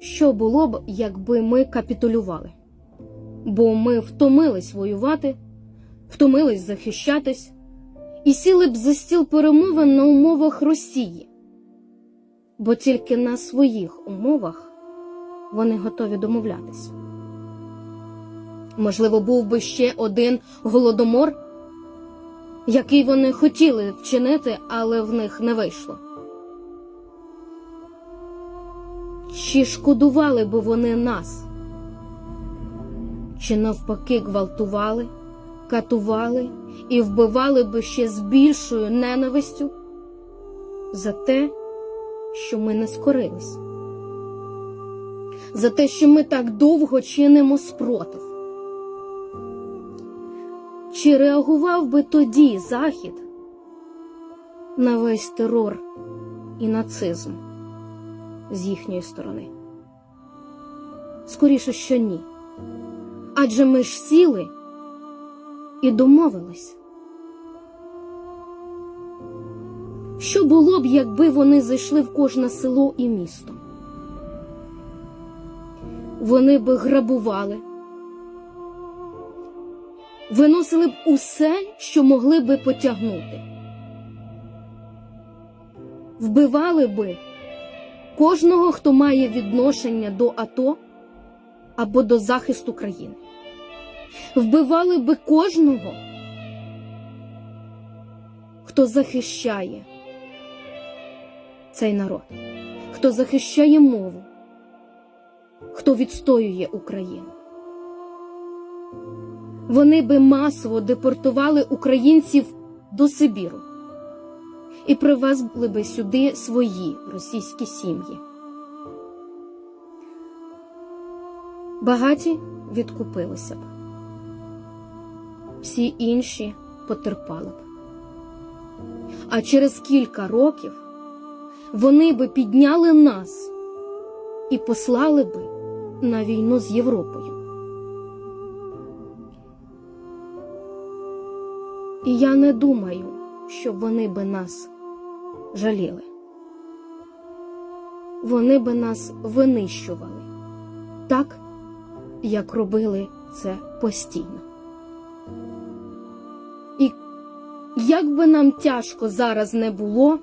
Що було б, якби ми капітулювали? Бо ми втомились воювати, втомились захищатись і сіли б за стіл перемовин на умовах Росії, бо тільки на своїх умовах вони готові домовлятися. Можливо, був би ще один голодомор, який вони хотіли вчинити, але в них не вийшло. Чи шкодували би вони нас? Чи навпаки гвалтували, катували і вбивали би ще з більшою ненавистю за те, що ми не скорились, за те, що ми так довго чинимо спротив? Чи реагував би тоді Захід на весь терор і нацизм з їхньої сторони? Скоріше, що ні. Адже ми ж сіли і домовились. Що було б, якби вони зайшли в кожне село і місто? Вони би грабували, виносили б усе, що могли би потягнути, вбивали би кожного, хто має відношення до АТО або до захисту країни. Вбивали би кожного, хто захищає цей народ, хто захищає мову, хто відстоює Україну. Вони би масово депортували українців до Сибіру і привезли би сюди свої російські сім'ї. Багаті відкупилися б, всі інші потерпали б. А через кілька років вони би підняли нас і послали би на війну з Європою. І я не думаю, що вони би нас жаліли. Вони би нас винищували так, як робили це постійно. І як би нам тяжко зараз не було,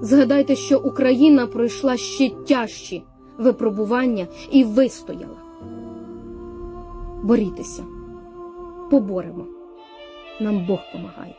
згадайте, що Україна пройшла ще тяжчі випробування і вистояла. Борітеся, поборемо. Нам Бог помагає.